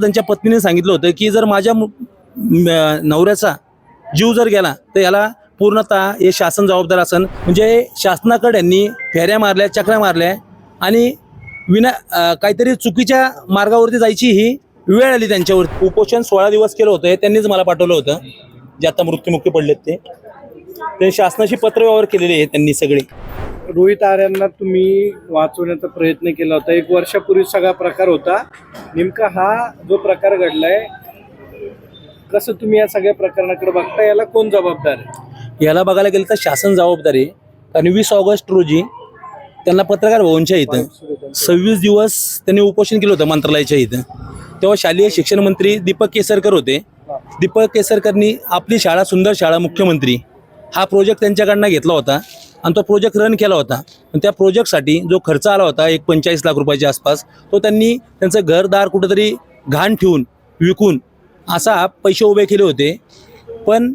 त्यांच्या पत्नीने सांगितलं होतं की जर माझ्या नवऱ्याचा जीव जर गेला तर याला पूर्णतः हे शासन जबाबदार असन. म्हणजे शासनाकडे यांनी फेऱ्या मारल्या चक्रा मारल्या आणि विना काहीतरी चुकीच्या मार्गावरती जायची ही वेळ आली त्यांच्यावर. उपोषण सोळा दिवस केलं होतं त्यांनीच मला पाठवलं होतं. जे आता मृत्युमुखी पडलेत ते. ते शासनाशी पत्रव्यवहार केलेले आहे त्यांनी सगळे. रोहित आर्यांना तुम्ही वाचवण्याचा प्रयत्न केला होता. एक वर्षापूर्वी सगळा प्रकार होता. नेमका हा जो प्रकार घडलाय कसं तुम्ही या सगळ्या प्रकरणाकडे बघता याला कोण जबाबदार आहे? याला बघायला गेलं तर शासन जबाबदार आहे. कारण वीस ऑगस्ट रोजी त्यांना पत्रकार भवनच्या इथं सव्वीस दिवस त्यांनी उपोषण केलं होतं मंत्रालयाच्या इथं. तेव्हा शालेय शिक्षण मंत्री दीपक केसरकर होते. दीपक केसरकरनी आपली शाळा सुंदर शाळा मुख्यमंत्री हा प्रोजेक्ट त्यांच्याकडनं घेतला होता. आणि तो प्रोजेक्ट रन केला होता. आणि त्या प्रोजेक्टसाठी जो खर्च आला होता एक पंचेचाळीस लाख रुपयाच्या आसपास तो त्यांनी त्यांचं घरदार कुठंतरी घाण ठेवून विकून असा पैसे उभे केले होते. पण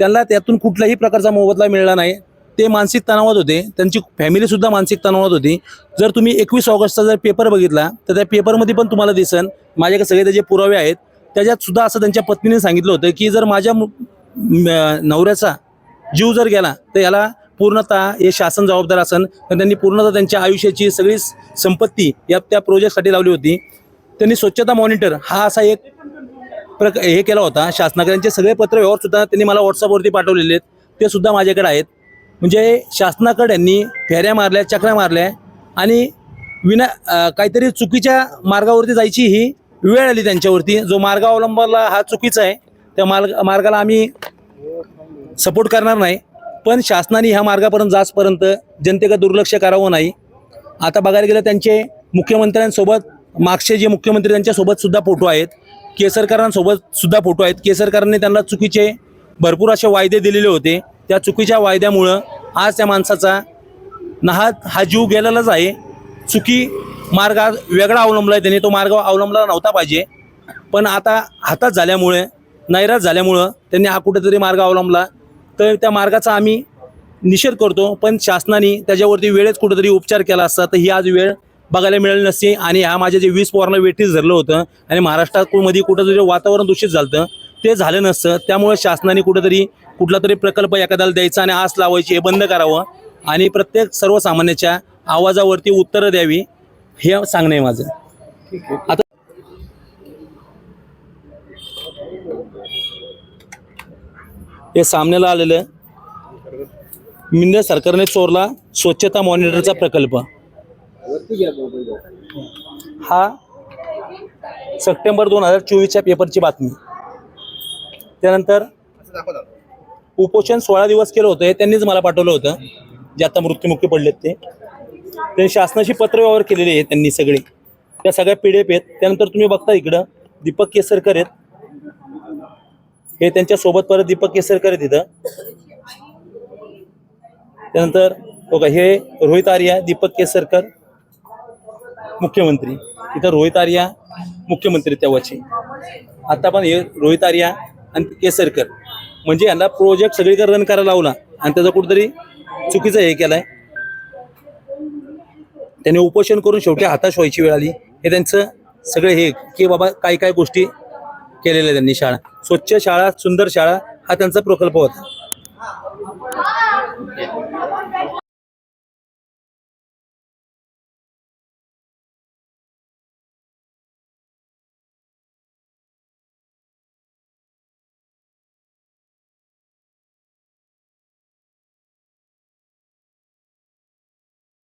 त्यांना त्यातून कुठल्याही प्रकारचा मोबदला मिळाला नाही. ते मानसिक तणावात होते. त्यांची फॅमिलीसुद्धा मानसिक तणावात होती. जर तुम्ही एकवीस ऑगस्टचा जर पेपर बघितला तर त्या पेपरमध्ये पण तुम्हाला दिसन माझ्याकडे सगळे त्याचे पुरावे आहेत. त्याच्यात सुद्धा असं त्यांच्या पत्नीने सांगितलं होतं की जर माझ्या नवऱ्याचा जीव जर गेला तर याला पूर्णतः हे शासन जबाबदार असन तर त्यांनी पूर्णतः त्यांच्या आयुष्याची सगळी संपत्ती या त्या प्रोजेक्टसाठी लावली होती. त्यांनी स्वच्छता मॉनिटर हा असा एक प्रक हे केला होता. शासनाकडे सगळे पत्र व्यवहारसुद्धा त्यांनी मला व्हॉट्सअपवरती पाठवलेले आहेत. ते सुद्धा माझ्याकडे आहेत. म्हणजे शासनाकड्यांनी फेऱ्या मारल्या चक्रा मारल्या आणि विना काहीतरी चुकीच्या मार्गावरती जायची ही वेळ आली त्यांच्यावरती. जो मार्ग अवलंबला हा चुकीचा आहे त्या मार्ग मार्गाला आम्ही सपोर्ट करणार नाही. पण शासनाने ह्या मार्गापर्यंत जाचपर्यंत जनतेकडे दुर्लक्ष करावं नाही. आता बघायला गेलं त्यांचे मुख्यमंत्र्यांसोबत मागचे जे मुख्यमंत्री त्यांच्यासोबत सुद्धा फोटो आहेत. केसरकरांसोबत सुद्धा फोटो आहेत. केसरकरांनी त्यांना चुकीचे भरपूर असे वायदे दिलेले होते. त्या चुकीच्या वायद्यामुळं आज त्या माणसाचा नाहात हा जीव गेलेलाच आहे. चुकी मार्ग आज वेगळा अवलंबला आहे त्याने. तो मार्ग अवलंबला नव्हता पाहिजे. पण आता हातात झाल्यामुळे नैराज झाल्यामुळं त्यांनी हा कुठेतरी मार्ग अवलंबला. तर त्या मार्गाचा आम्ही निषेध करतो पण शासनाने त्याच्यावरती वेळेत कुठेतरी उपचार केला असता तर ही आज वेळ बघायला मिळाली नसती आणि ह्या माझ्या जे वीस पोरांना वेटीस धरलं होतं आणि महाराष्ट्रात मध्ये कुठं जे वातावरण दूषित झालं ते झालं नसतं. त्यामुळे शासनाने कुठेतरी कुठला तरी प्रकल्प एखाद्याला द्यायचा आणि आस लावायची हे बंद करावं आणि प्रत्येक सर्वसामान्याच्या आवाजावरती उत्तरं द्यावी हे सांगणं आहे माझं. आता हे सामन्याला आलेलं मिंद सरकारने चोरला स्वच्छता मॉनिटरचा प्रकल्प. हा सप्टेंबर दोन हजार चोवीसच्या पेपरची बातमी. त्यानंतर उपोषण सोळा दिवस केलं होतं हे त्यांनीच मला पाठवलं होतं जे आता मृत्युमुखी पडलेत ते. त्यांनी शासनाशी पत्रव्यवहार केलेले आहे त्यांनी सगळे. त्या सगळ्या पी डी एफ आहेत. त्यानंतर तुम्ही बघता इकडं दीपक केसरकर आहेत. हे त्यांच्यासोबत परत दीपक केसरकर आहेत तिथं त्यानंतर बघा हे रोहित आर्या दीपक केसरकर मुख्यमंत्री. इथं रोहित आर्या मुख्यमंत्री तेव्हाचे. आता पण हे रोहित आर्या आणि केसरकर. म्हणजे यांना प्रोजेक्ट सगळीकडे रन करायला लावला आणि त्याचा कुठेतरी चुकीचं हे केलंय. त्यांनी उपोषण करून शेवटी हाताश व्हायची वेळ आली. हे त्यांचं सगळं हे की बाबा काही काय गोष्टी केलेल्या त्यांनी शाळा. स्वच्छ शाळा सुंदर शाळा हा त्यांचा प्रकल्प होता.